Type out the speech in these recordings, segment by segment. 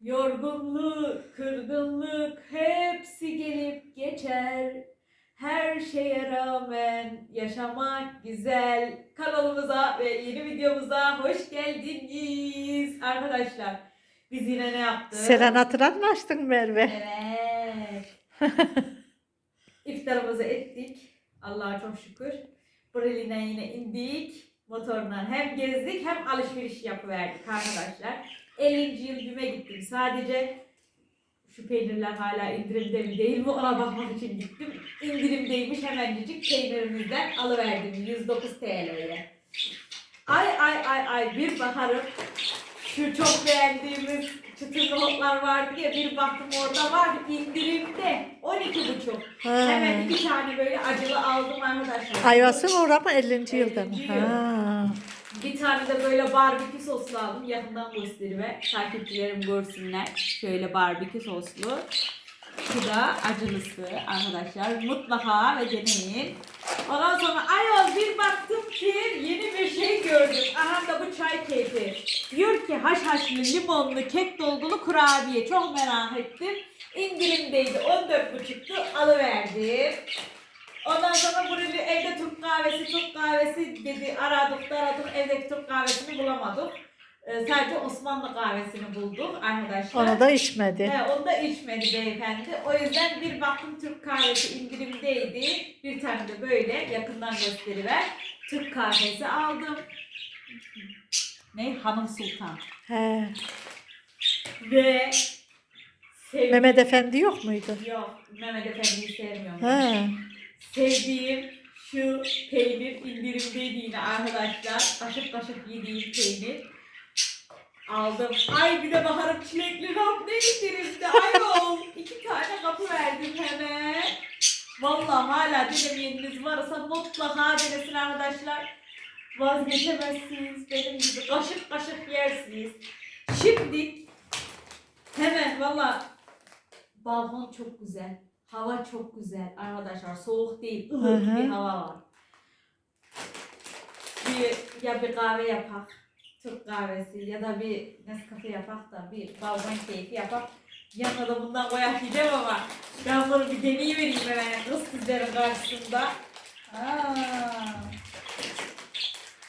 Yorgunluk, kırgınlık hepsi gelip geçer. Her şeye rağmen yaşamak güzel. Kanalımıza ve yeni videomuza hoş geldiniz. Arkadaşlar biz yine ne yaptık? Serenatını mı açtın Merve? Evet. İftarımızı ettik. Allah'a çok şükür. Burali'den yine indik. Motorla hem gezdik hem alışveriş yapıverdik arkadaşlar. 50. yıl BİM'e gittim. Sadece şu peynirler hala indirimde mi değil mi ona bakmak için gittim. İndirimdeymiş hemencik peynirimizden alıverdim 109 TL'ye. Ay ay ay ay bir bakarım şu çok beğendiğimiz çıtır nohutlar vardı ya bir baktım orada var indirimde 12,5. Hemen iki tane böyle acılı aldım arkadaşlar. Ayvası mı uğrama 50. yılda mı? 50. yıl. Ha. Bir tane de böyle barbekü soslu aldım. Yakından gösterime takipçilerim görsünler. Şöyle barbekü soslu. Şu da acılısı arkadaşlar. Mutlaka ve deneyin. Ondan sonra ayol bir baktım ki yeni bir şey gördüm. Aha da bu çay keyfi. Diyor ki haşhaşlı limonlu kek dolgulu kurabiye. Çok merak ettim. İndirimdeydi. 14,5'tu. Alıverdim. Ondan sonra buraya bir evde Türk kahvesi, Türk kahvesi dedi. Aradık aradık. Evdeki Türk kahvesini bulamadık. Ee, sadece Osmanlı kahvesini bulduk arkadaşlar. Onu da içmedi. He, onu da içmedi beyefendi. O yüzden bir baktım Türk kahvesi indirimdeydi. Bir tane de böyle yakından gösteriver. Türk kahvesi aldım. Ne? Hanım Sultan. He. Ve sevdiğim... Mehmet Efendi yok muydu? Yok, Mehmet Efendi'yi sevmiyorum. He. Sevdiğim şu peynir indirimdeydi yine arkadaşlar. Kaşık kaşık yediğim peynir. Aldım. Ay bir de baharım çilekli rap ne indirimde. Ayol. İki tane kapı verdim hemen. Vallahi hala denemeyeniniz varsa mutlaka denesin arkadaşlar. Vazgeçemezsiniz. Benim gibi kaşık kaşık yersiniz. Şimdi hemen valla balkon çok güzel. Hava çok güzel arkadaşlar. Soğuk değil, ılık Hı hı. bir hava var. Bir, ya bir kahve yapak. Türk kahvesi ya da bir Nescafe yapak da bir balkon keyfi yapak. Yanına da bundan koyak yiyeceğim ama ben bunu bir deneyivereyim hemen kız sizlerin karşısında. Aa.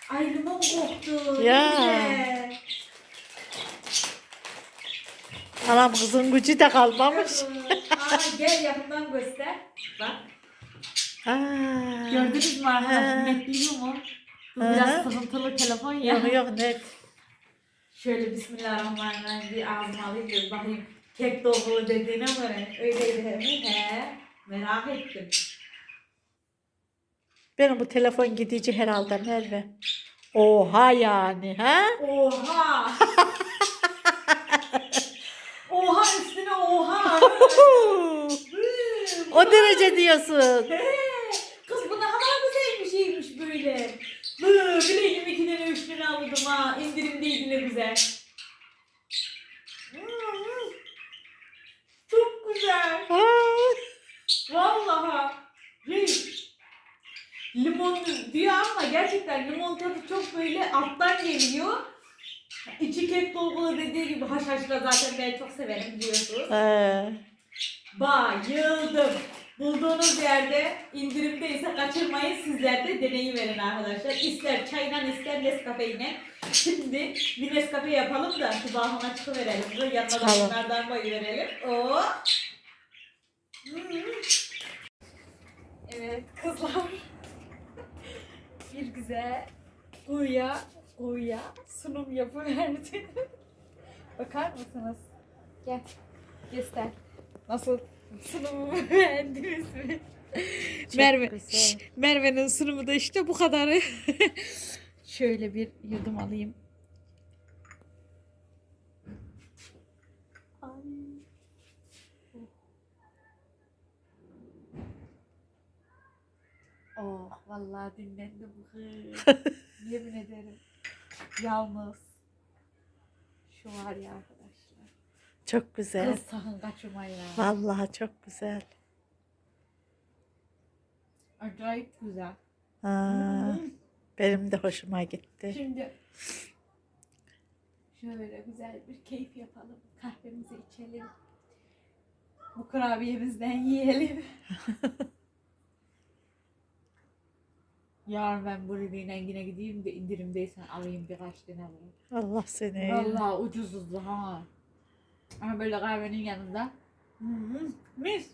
Ay limon koktu. ne Ya. güzel. Anam kızın gücü de kalmamış. Aa, gel yakından göster. Bak. Aa. Gördünüz mü arkadaşlar? Ha. Netliyor mu? Bu biraz sıkıntılı telefon ya. Yok yok net. Şöyle Bismillahirrahmanirrahim bir ağzıma alayım da bakayım. Kek dolgulu dediğine göre öyleydi mi? He. Merak ettim. Benim bu telefon gidici herhalde Merve. Oha yani ha? Oha üstüne oha! O derece diyorsun. He! Kız bu ne kadar güzel bir şeymiş böyle. Bileydim iki tane üç tane aldım ha. İndirimdeydi ne güzel. Çok güzel. Vallahi. Hey. Limon diyor ama gerçekten limon tadı çok böyle alttan geliyor. İçi kek dolgulu dediği gibi haşhaşla zaten ben çok severim biliyorsunuz. He. Bayıldım. Bulduğunuz yerde indirimdeyse kaçırmayın sizler de deneyiverin arkadaşlar. İster çayla ister Nescafe'yle. Şimdi bir Nescafe yapalım da şu balkona çıkıverelim. Yanına da Çıkalım. bunlardan koyuverelim. Oo. Evet kızlar. Bir güzel uyuya uyuya sunum yapıverdi. Bakar mısınız? Gel. Göster. Nasıl? Sunumumu beğendiniz mi? Merve. Şş, Merve'nin sunumu da işte bu kadarı. Şöyle bir yudum alayım. Ay. Oh, vallahi dinlendim. Yemin ederim. Yalnız. Şu var ya arkadaşlar. Çok güzel. Kız sakın kaçırmayın. ha. Vallahi çok güzel. Acayip güzel. Hmm. benim de hoşuma gitti. Şimdi şöyle güzel bir keyif yapalım. Kahvemizi içelim. Bu kurabiyemizden yiyelim. Yarın ben riliğine yine gideyim de indirimdeysen alayım birkaç tane alayım. Allah seni. Vallahi ucuzuzdu ha. Ama böyle kahvenin yanında. Hı hı, mis.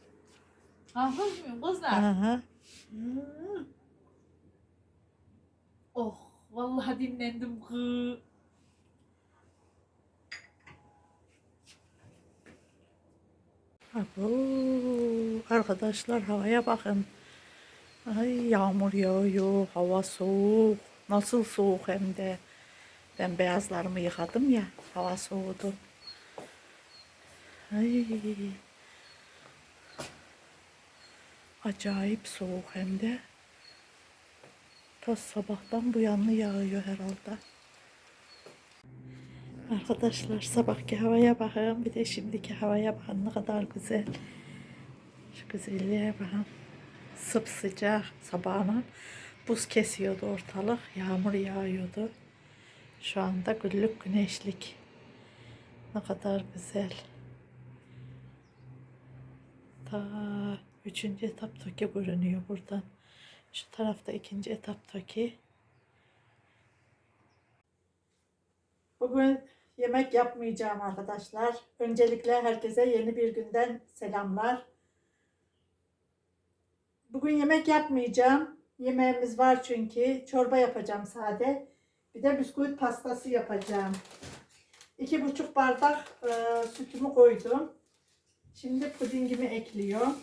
Kalkmış mıyım kızlar? Aha. Hmm. Oh, vallahi dinlendim kız. Abo, arkadaşlar havaya bakın. Ay yağmur yağıyor, hava soğuk. Nasıl soğuk hem de. Ben beyazlarımı yıkadım ya, hava soğudu. Ay. Acayip soğuk hem de. Ta sabahtan bu yanlı yağıyor herhalde. Arkadaşlar sabahki havaya bakın. Bir de şimdiki havaya bakın ne kadar güzel. Şu güzelliğe bakın. Sıcak sabahına buz kesiyordu ortalık. Yağmur yağıyordu. Şu anda güllük güneşlik. Ne kadar güzel. Ta üçüncü etap Toki görünüyor buradan. Şu tarafta ikinci etap Toki. Bugün yemek yapmayacağım arkadaşlar. Öncelikle herkese yeni bir günden selamlar. Bugün yemek yapmayacağım. Yemeğimiz var çünkü. Çorba yapacağım sade. Bir de bisküvit pastası yapacağım. İki buçuk bardak e, sütümü koydum. Şimdi pudingimi ekliyorum.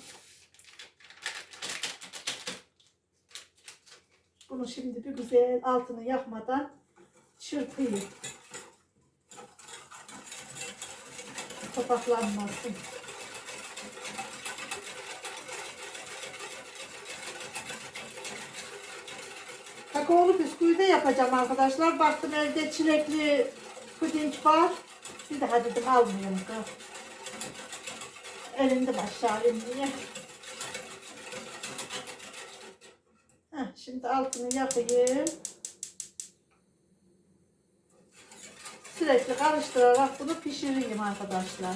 Bunu şimdi bir güzel altını yakmadan çırpayım. Topaklanmasın. Kakaolu bisküvi de yapacağım arkadaşlar. Baktım evde çilekli puding var. Bir daha dedim almayayım da. Elimde başlayayım diye. Heh, şimdi altını yakayım. Sürekli karıştırarak bunu pişireyim arkadaşlar.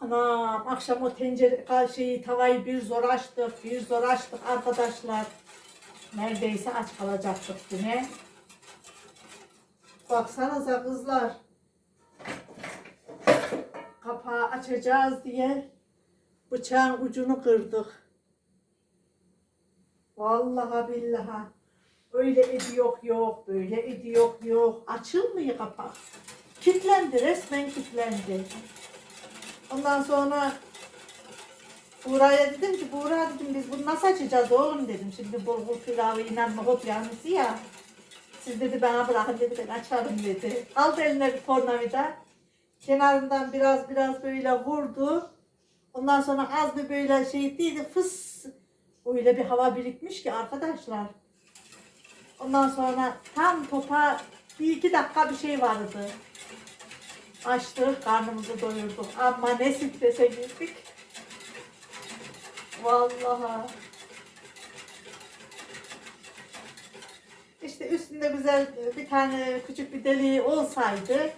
Anam akşam o tencere şeyi tavayı bir zor açtık, bir zor açtık arkadaşlar. Neredeyse aç kalacaktık yine. Baksanıza kızlar. Kapağı açacağız diye bıçağın ucunu kırdık. Vallahi billahi. Öyle edi yok yok, böyle edi yok yok. Açılmıyor kapak. Kitlendi, resmen kitlendi. Ondan sonra Buğra'ya dedim ki Buğra dedim biz bunu nasıl açacağız oğlum dedim. Şimdi bulgur pilavı inan nohut yanlısı ya. Siz dedi bana bırakın dedi ben açarım dedi. Aldı eline bir tornavida. Kenarından biraz biraz böyle vurdu. Ondan sonra az bir böyle şey değildi fıs. Öyle bir hava birikmiş ki arkadaşlar. Ondan sonra tam topa bir iki dakika bir şey vardı. Açtık, karnımızı doyurduk. Ama ne strese girdik. Vallahi. İşte üstünde güzel bir tane küçük bir deliği olsaydı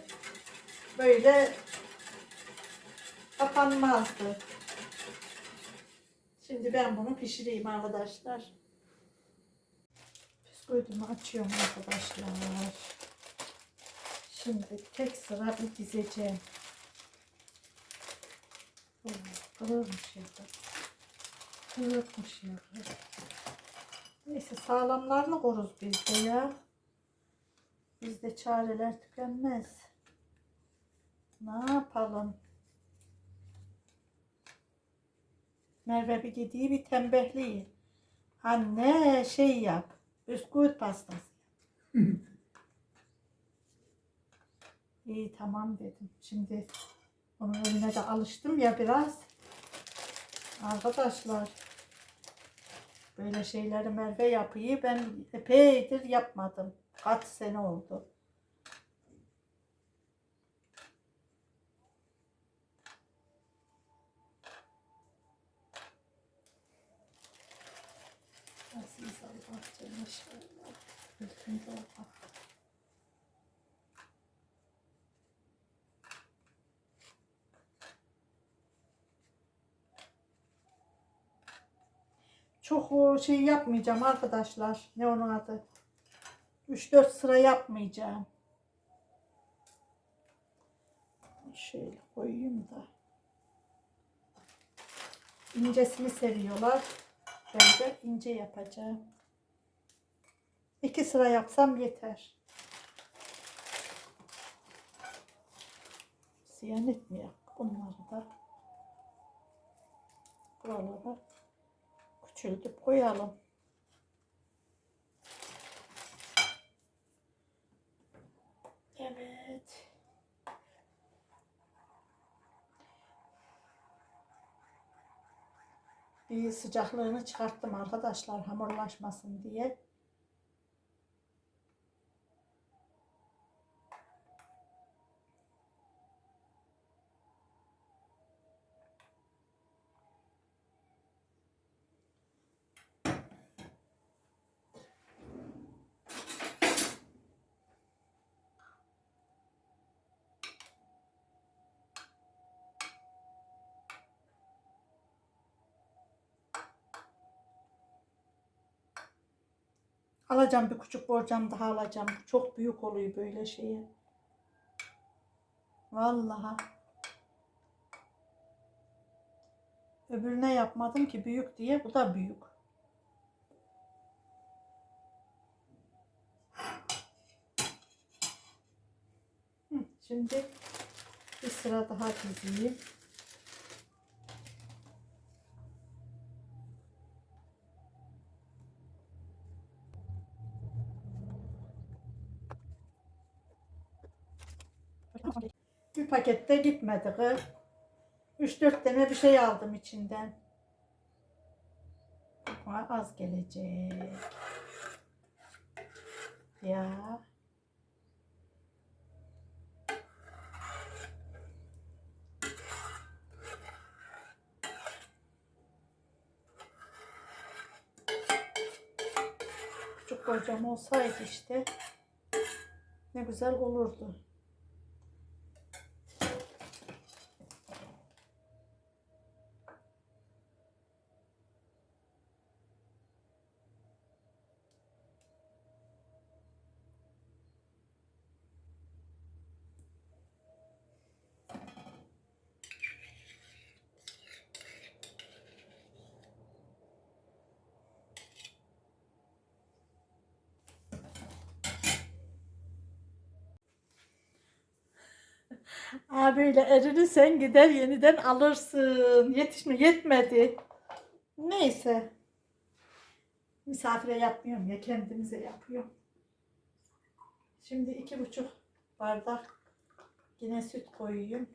böyle kapanmazdı. Şimdi ben bunu pişireyim arkadaşlar. Bisküvitimi açıyorum arkadaşlar. Şimdi tek sıra bir dizeceğim. Kırılmış ya. Kırılmış ya. Neyse sağlamlarını koruz biz de ya. Bizde çareler tükenmez. Ne yapalım? Merve bir gidiği bir tembehliği. Anne şey yap. Bisküvit pastası. İyi tamam dedim. Şimdi onun önüne de alıştım ya biraz. Arkadaşlar böyle şeyleri Merve yapıyı ben epeydir yapmadım. Kaç sene oldu. Çok şey yapmayacağım arkadaşlar. Ne onun adı? 3-4 sıra yapmayacağım. Şöyle koyayım da. İncesini seriyorlar. Ben de ince yapacağım. İki sıra yapsam yeter. Ziyan etmiyor bunları da. Buralara küçültüp koyalım. Evet. Bir sıcaklığını çıkarttım arkadaşlar hamurlaşmasın diye. Alacağım bir küçük borcam daha alacağım. Çok büyük oluyor böyle şeye. Vallahi. Öbürüne yapmadım ki büyük diye. Bu da büyük. Şimdi bir sıra daha dizeyim. Bir pakette gitmedi kız. 3-4 tane bir şey aldım içinden. Az gelecek. Ya. Küçük kocam olsaydı işte ne güzel olurdu. Abiyle erirsen gider yeniden alırsın. Yetişme yetmedi. Neyse. Misafire yapmıyorum ya kendimize yapıyorum. Şimdi iki buçuk bardak yine süt koyuyorum.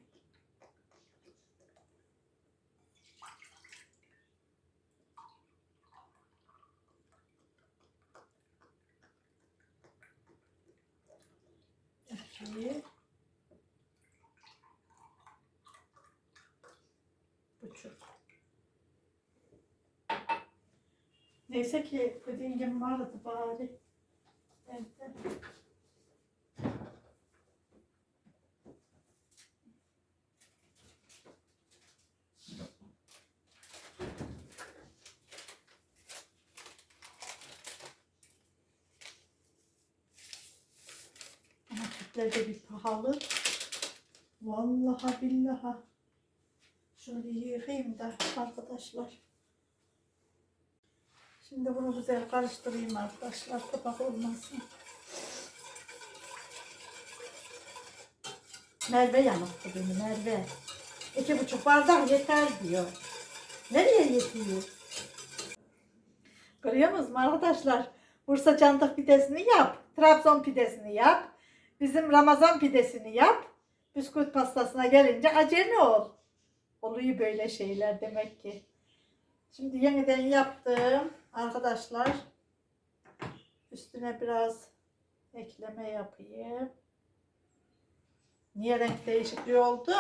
İki. buçuk. Neyse ki pudingim vardı bari. Evde. Ama sütler de bir pahalı. Vallahi. Şunu bir yıkayayım da arkadaşlar. Şimdi bunu güzel karıştırayım arkadaşlar. Kapak olmasın. Merve yanılttı beni Merve. İki buçuk bardak yeter diyor. Nereye yetiyor? Görüyor musunuz arkadaşlar? Bursa candık pidesini yap. Trabzon pidesini yap. Bizim Ramazan pidesini yap. Bisküvit pastasına gelince acele ol. Oluyor böyle şeyler demek ki. Şimdi yeniden yaptım arkadaşlar. Üstüne biraz ekleme yapayım. Niye renk değişikliği oldu?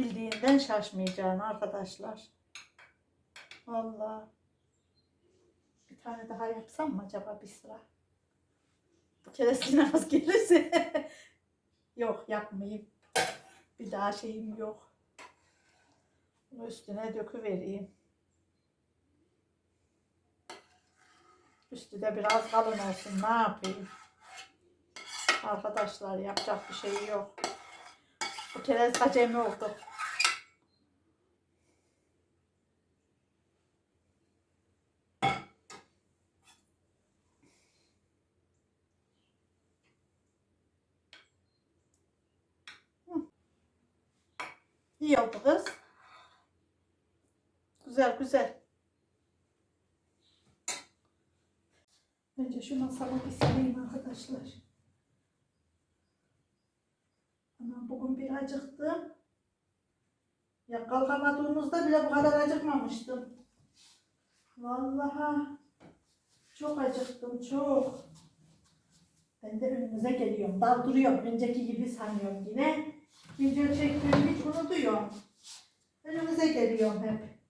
Bildiğinden şaşmayacaksın arkadaşlar. Vallahi. Bir tane daha yapsam mı acaba bir sıra? Bu keresine az gelirse. yok yapmayayım. Bir daha şeyim yok. Bunu üstüne döküvereyim. Üstü de biraz kalın olsun. Ne yapayım? Arkadaşlar yapacak bir şey yok. Bu kere acemi oldu. İyi oldu kız. Güzel güzel. Önce şu masamı bir sileyim arkadaşlar. Anam bugün bir acıktım. Ya kalkamadığımızda bile bu kadar acıkmamıştım. Vallahi çok acıktım çok. Ben de önünüze geliyorum. Daldırıyorum. Önceki gibi sanıyorum yine. Video çektiğimi hiç unutuyorum. Önümüze geliyorum hep.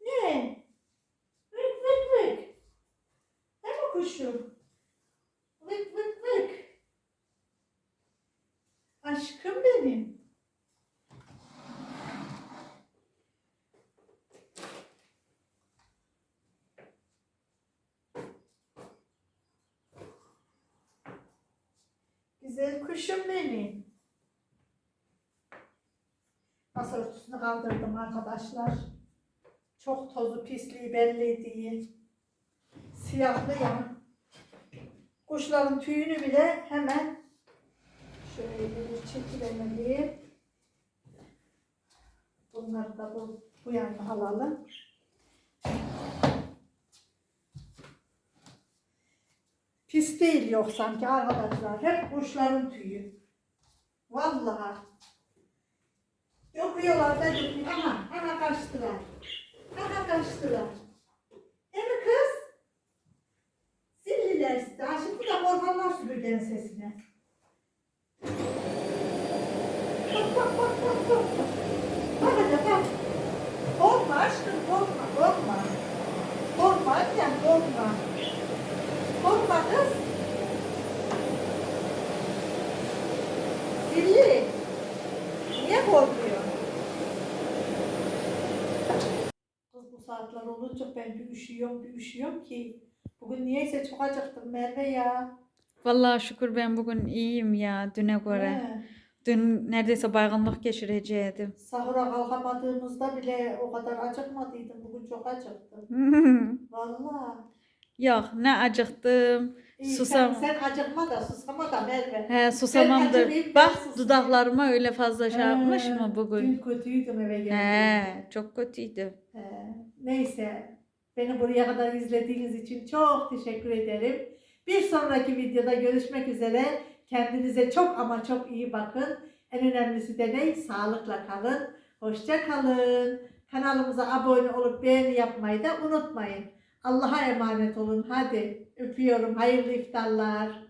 Ne? Vık vık vık. Ne bu? Vık vık vık. Aşkım benim. Güzel kuşum benim. Masa örtüsünü kaldırdım arkadaşlar. Çok tozu pisliği belli değil. Siyahlı ya. Kuşların tüyünü bile hemen şöyle bir çekivemeliyim. Bunları da bu, bu yana alalım. Pis değil yok sanki arkadaşlar. Hep kuşların tüyü. Vallahi. Yokuyorlar da yokuyor. Aha, aha kaçtılar. Aha kaçtılar. Değil kız? Zilliler size. Şimdi de korkarlar süpürgenin sesine. Bak bak bak bak. Bak saatler olunca ben bir üşüyorum bir üşüyorum ki. Bugün niyeyse çok acıktım Merve ya. Vallahi şükür ben bugün iyiyim ya düne göre. He. Dün neredeyse baygınlık geçirecektim. Sahura kalkamadığımızda bile o kadar acıkmadıydım. Bugün çok acıktım. Vallahi. Yok ne acıktım. İyi, Susam. Sen, sen acıkma da susama da Merve. He susamamdır. Bak susayım. dudaklarıma öyle fazla şey yapmış He, mı Dün bugün? kötüydüm eve geldiğimde. He çok kötüydü. He, Neyse. Beni buraya kadar izlediğiniz için çok teşekkür ederim. Bir sonraki videoda görüşmek üzere. Kendinize çok ama çok iyi bakın. En önemlisi de ne? Sağlıkla kalın. Hoşça kalın. Kanalımıza abone olup beğeni yapmayı da unutmayın. Allah'a emanet olun. Hadi öpüyorum. Hayırlı iftarlar.